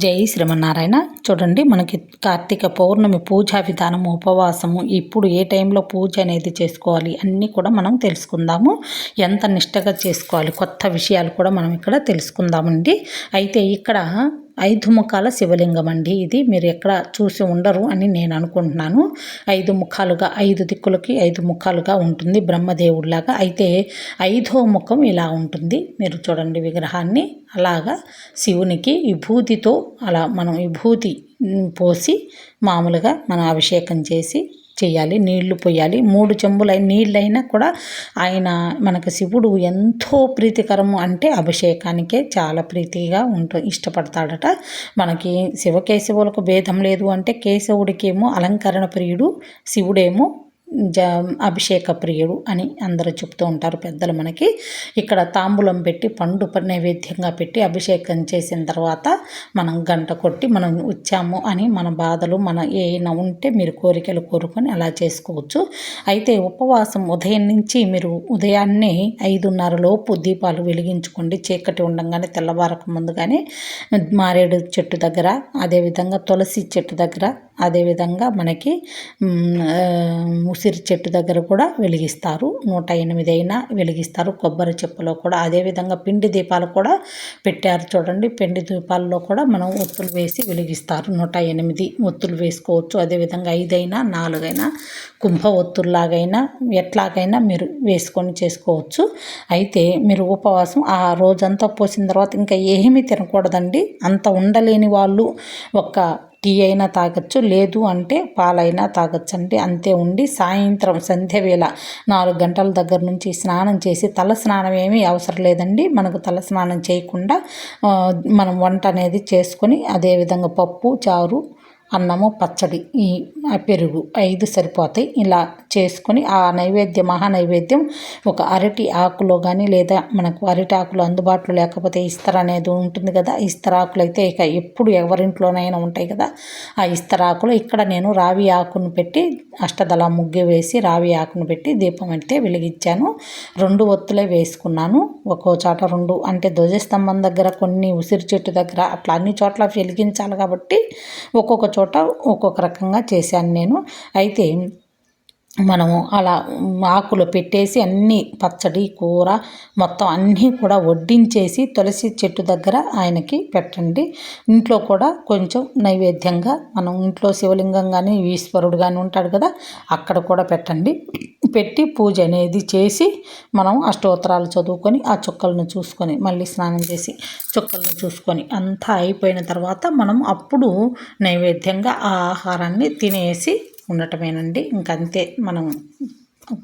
జై శ్రీమన్నారాయణ. చూడండి మనకి కార్తీక పౌర్ణమి పూజా విధానము ఉపవాసము ఇప్పుడు ఏ టైంలో పూజ అనేది చేసుకోవాలి అన్నీ కూడా మనం తెలుసుకుందాము. ఎంత నిష్టగా చేసుకోవాలి కొత్త విషయాలు కూడా మనం ఇక్కడ తెలుసుకుందామండి. అయితే ఇక్కడ ఐదు ముఖాల శివలింగం అండి ఇది. మీరు ఎక్కడ చూసి ఉండరు అని నేను అనుకుంటున్నాను. ఐదు ముఖాలుగా ఐదు దిక్కులకి ఐదు ముఖాలుగా ఉంటుంది బ్రహ్మదేవుడిలాగా. అయితే ఐదో ముఖం ఇలా ఉంటుంది. మీరు చూడండి విగ్రహాన్ని. అలాగా శివునికి విభూతితో అలా మనం విభూతి పోసి మామూలుగా మనం అభిషేకం చేసి చేయాలి నీళ్ళు పోయాలి. మూడు చెంబుల నీళ్ళైనా కూడా ఆయన మనకు శివుడు ఎంతో ప్రీతికరము అంటే అభిషేకానికే చాలా ప్రీతిగా ఉంటూ ఇష్టపడతాడట. మనకి శివకేశవులకు భేదం లేదు అంటే కేశవుడికేమో అలంకరణ ప్రియుడు శివుడేమో జ అభిషేక ప్రియుడు అని అందరూ చెప్తూ ఉంటారు పెద్దలు మనకి. ఇక్కడ తాంబూలం పెట్టి పండు నైవేద్యంగా పెట్టి అభిషేకం చేసిన తర్వాత మనం గంట కొట్టి మనం వచ్చాము అని మన బాధలు మన ఏమైనా ఉంటే మీరు కోరికలు కోరుకొని అలా చేసుకోవచ్చు. అయితే ఉపవాసం ఉదయం నుంచి మీరు ఉదయాన్నే ఐదున్నర లోపు దీపాలు వెలిగించుకోండి. చీకటి ఉండగానే తెల్లవారక ముందుగానే మారేడు చెట్టు దగ్గర అదేవిధంగా తులసి చెట్టు దగ్గర అదేవిధంగా మనకి ఉసిరి చెట్టు దగ్గర కూడా వెలిగిస్తారు. నూట ఎనిమిది అయినా వెలిగిస్తారు. కొబ్బరి చెప్పులో కూడా. అదేవిధంగా పిండి దీపాలు కూడా పెట్టారు చూడండి. పిండి దీపాల్లో కూడా మనం ఒత్తులు వేసి వెలిగిస్తారు. నూట ఎనిమిది ఒత్తులు వేసుకోవచ్చు. అదేవిధంగా ఐదైనా నాలుగైనా కుంభ ఒత్తుల్లాగైనా ఎట్లాగైనా మీరు వేసుకొని చేసుకోవచ్చు. అయితే మీరు ఉపవాసం ఆ రోజంతా పోసిన తర్వాత ఇంకా ఏమీ తినకూడదండి. అంత ఉండలేని వాళ్ళు ఒక టీ అయినా తాగొచ్చు లేదు అంటే పాలైనా తాగొచ్చు. అంటే అంతే ఉండి సాయంత్రం సంధ్య వేళ నాలుగు గంటల దగ్గర నుంచి స్నానం చేసి తల స్నానం ఏమీ అవసరం లేదండి. మనకు తల స్నానం చేయకుండా మనం వంట అనేది చేసుకొని అదేవిధంగా పప్పు చారు అన్నము పచ్చడి ఈ పెరుగు ఐదు సరిపోతాయి. ఇలా చేసుకొని ఆ నైవేద్యం మహా నైవేద్యం ఒక అరటి ఆకులో కానీ లేదా మనకు అరటి ఆకులు అందుబాటులో లేకపోతే ఇస్తర అనేది ఉంటుంది కదా. ఇస్తరాకులు అయితే ఇక ఎప్పుడు ఎవరింట్లోనైనా ఉంటాయి కదా. ఆ ఇస్తరాకులు ఇక్కడ నేను రావి ఆకును పెట్టి అష్టదళ ముగ్గు వేసి రావి ఆకును పెట్టి దీపం అయితే వెలిగించాను. రెండు ఒత్తులే వేసుకున్నాను. ఒక్కో చోట రెండు అంటే ధ్వజస్తంభం దగ్గర కొన్ని ఉసిరి చెట్టు దగ్గర అట్లా అన్ని చోట్ల వెలిగించాలి కాబట్టి ఒక్కొక్క చోట చోట ఒక్కొక్క రకంగా చేశాను నేను. అయితే మనము అలా ఆకులు పెట్టేసి అన్నీ పచ్చడి కూర మొత్తం అన్నీ కూడా వడ్డించేసి తులసి చెట్టు దగ్గర ఆయనకి పెట్టండి. ఇంట్లో కూడా కొంచెం నైవేద్యంగా మనం ఇంట్లో శివలింగం కానీ ఈశ్వరుడు కానీ ఉంటాడు కదా అక్కడ కూడా పెట్టండి. పెట్టి పూజ అనేది చేసి మనం అష్టోత్తరాలు చదువుకొని ఆ చుక్కలను చూసుకొని మళ్ళీ స్నానం చేసి చుక్కలను చూసుకొని అంతా అయిపోయిన తర్వాత మనం అప్పుడు నైవేద్యంగా ఆ ఆహారాన్ని తినేసి ఉండటమేనండి ఇంకంతే మనం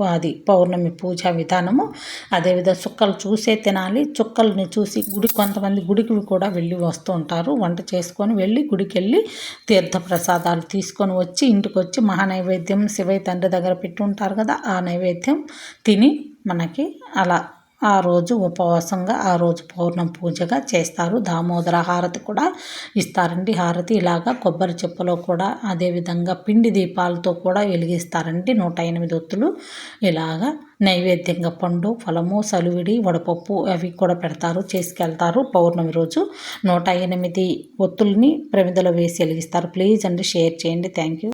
అది పౌర్ణమి పూజా విధానము. అదేవిధంగా చుక్కలు చూసే తినాలి. చుక్కల్ని చూసి గుడి కొంతమంది గుడికి కూడా వెళ్ళి వస్తూ ఉంటారు. వంట చేసుకొని వెళ్ళి గుడికి వెళ్ళి తీర్థ ప్రసాదాలు తీసుకొని వచ్చి ఇంటికి వచ్చి మహానైవేద్యం శివయ్య తండ్రి దగ్గర పెట్టి ఉంటారు కదా ఆ నైవేద్యం తిని మనకి అలా ఆ రోజు ఉపవాసంగా ఆ రోజు పౌర్ణం పూజగా చేస్తారు. దామోదర హారతి కూడా ఇస్తారండి. హారతి ఇలాగా కొబ్బరి చెప్పులో కూడా అదేవిధంగా పిండి దీపాలతో కూడా వెలిగిస్తారండి. నూట ఎనిమిది ఒత్తులు ఇలాగా నైవేద్యంగా పండు ఫలము సలువిడి వడపప్పు అవి కూడా పెడతారు చేసుకెళ్తారు. పౌర్ణమి రోజు నూట ఎనిమిది ఒత్తుల్ని ప్రమిదలో వేసి వెలిగిస్తారు. ప్లీజ్ అండి షేర్ చేయండి. Thank you.